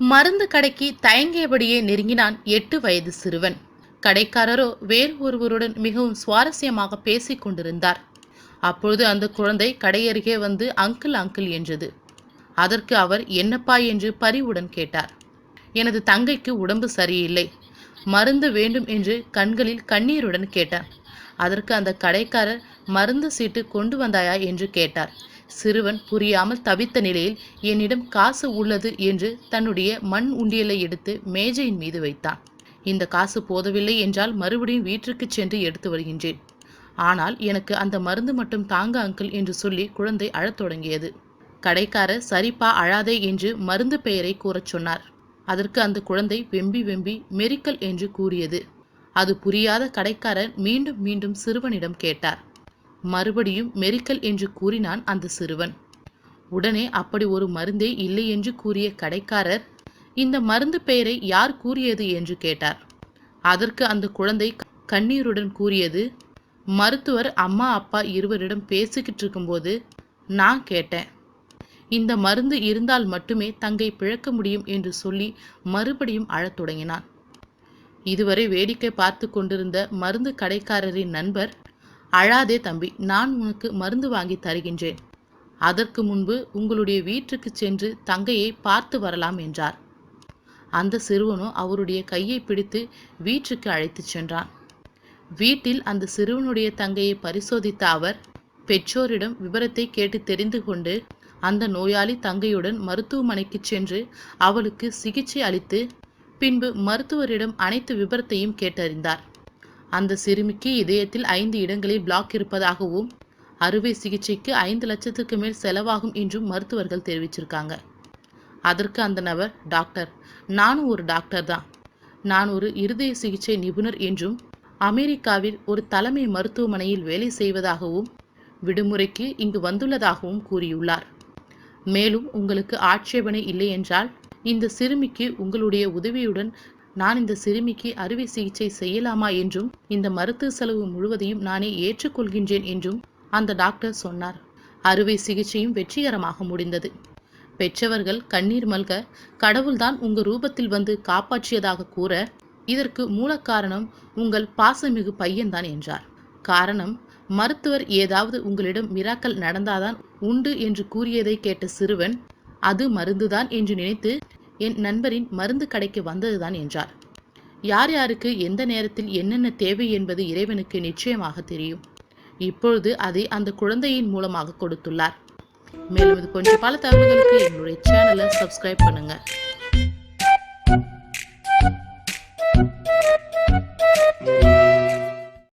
மருந்து கடைக்கு தயங்கியபடியே நெருங்கினான் எட்டு வயது சிறுவன். கடைக்காரரோ வேறு ஒருவருடன் மிகவும் சுவாரஸ்யமாக பேசிக் கொண்டிருந்தார். அப்பொழுது அந்த குழந்தை கடையருகே வந்து அங்கிள் அங்கிள் என்றது. அதற்கு அவர் என்னப்பா? என்று பரிவுடன் கேட்டார். எனது தங்கைக்கு உடம்பு சரியில்லை. மருந்து வேண்டும் என்று கண்களில் கண்ணீருடன் கேட்டார். அதற்கு அந்த கடைக்காரர் மருந்து சீட்டு கொண்டு வந்தாயா என்று கேட்டார். சிறுவன் புரியாமல் தவித்த நிலையில் என்னிடம் காசு உள்ளது என்று தன்னுடைய மண் உண்டியலை எடுத்து மேஜையின் மீது வைத்தான். இந்த காசு போதவில்லை என்றால் மறுபடியும் வீட்டிற்கு சென்று எடுத்து வருகின்றேன். ஆனால் எனக்கு அந்த மருந்து மட்டும் தாங்க அங்கிள் என்று சொல்லி குழந்தை அழத் தொடங்கியது. கடைக்காரர் சரிப்பா அழாதே என்று மருந்து பெயரை கூறச் சொன்னார். அதற்கு அந்த குழந்தை வெம்பி வெம்பி மெரிக்கல் என்று கூறியது. அது புரியாத கடைக்காரர் மீண்டும் மீண்டும் சிறுவனிடம் கேட்டார். மறுபடியும் மெரிக்கல் என்று கூறினான் அந்த சிறுவன். உடனே அப்படி ஒரு மருந்தே இல்லை என்று கூறிய கடைக்காரர் இந்த மருந்து பெயரை யார் கூறியது என்று கேட்டார். அதற்கு அந்த குழந்தை கண்ணீருடன் கூறியது மருத்துவர் அம்மா அப்பா இருவரிடம் பேசிக்கிட்டு இருக்கும்போது நான் கேட்டேன். இந்த மருந்து இருந்தால் மட்டுமே தங்கை பிழக்க முடியும் என்று சொல்லி மறுபடியும் அழத் தொடங்கினான். இதுவரை வேடிக்கை பார்த்து கொண்டிருந்த மருந்து கடைக்காரரின் நண்பர் அழாதே தம்பி நான் உனக்கு மருந்து வாங்கி தருகின்றேன். அதற்கு முன்பு உங்களுடைய வீட்டுக்கு சென்று தங்கையை பார்த்து வரலாம் என்றார். அந்த சிறுவனோ அவருடைய கையை பிடித்து வீட்டுக்கு அழைத்துச் சென்றான். வீட்டில் அந்த சிறுவனுடைய தங்கையை பரிசோதித்த அவர் பெற்றோரிடம் விவரத்தை கேட்டு தெரிந்து கொண்டு அந்த நோயாளி தங்கையுடன் மருத்துவமனைக்கு சென்று அவளுக்கு சிகிச்சை அளித்து பின்பு மருத்துவரிடம் அனைத்து விபரத்தையும் கேட்டறிந்தார். அந்த சிறுமிக்கு இதயத்தில் ஐந்து இடங்களில் பிளாக் இருப்பதாகவும் அறுவை சிகிச்சைக்கு ஐந்து லட்சத்துக்கு மேல் செலவாகும் என்றும் மருத்துவர்கள் தெரிவிச்சிருக்காங்க. அதற்கு அந்த நபர் டாக்டர் நானும் ஒரு டாக்டர் தான். நான் ஒரு இருதய சிகிச்சை நிபுணர் என்றும் அமெரிக்காவில் ஒரு தலைமை மருத்துவமனையில் வேலை செய்வதாகவும் விடுமுறைக்கு இங்கு வந்துள்ளதாகவும் கூறியுள்ளார். மேலும் உங்களுக்கு ஆட்சேபனை இல்லை என்றால் இந்த சிறுமிக்கு உங்களுடைய உதவியுடன் நான் இந்த சிறுமிக்கு அறுவை சிகிச்சை செய்யலாமா என்றும் இந்த மருத்துவ செலவு முழுவதையும் நானே ஏற்றுக்கொள்கின்றேன் என்றும் அந்த டாக்டர் சொன்னார். அறுவை சிகிச்சையும் வெற்றிகரமாக முடிந்தது. பெற்றவர்கள் கண்ணீர் மல்க கடவுள்தான் உங்க ரூபத்தில் வந்து காப்பாற்றியதாக கூற இதற்கு மூல காரணம் உங்கள் பாசமிகு பையன்தான் என்றார். காரணம் மருத்துவர் ஏதாவது உங்களிடம் மிராக்கல் நடந்தாதான் உண்டு என்று கூறியதை கேட்ட சிறுவன் அது மருந்துதான் என்று நினைத்து என் நண்பரின் மருந்து கடைக்கு வந்ததுதான் என்றார். யார் யாருக்கு எந்த நேரத்தில் என்னென்ன தேவை என்பது இறைவனுக்கு நிச்சயமாக தெரியும். இப்பொழுது அதை அந்த குழந்தையின் மூலமாக கொடுத்துள்ளார். மேலும் இது கொஞ்சம் பல தகவல்களுக்கு எங்களுடைய சேனலை சப்ஸ்கிரைப் பண்ணுங்க.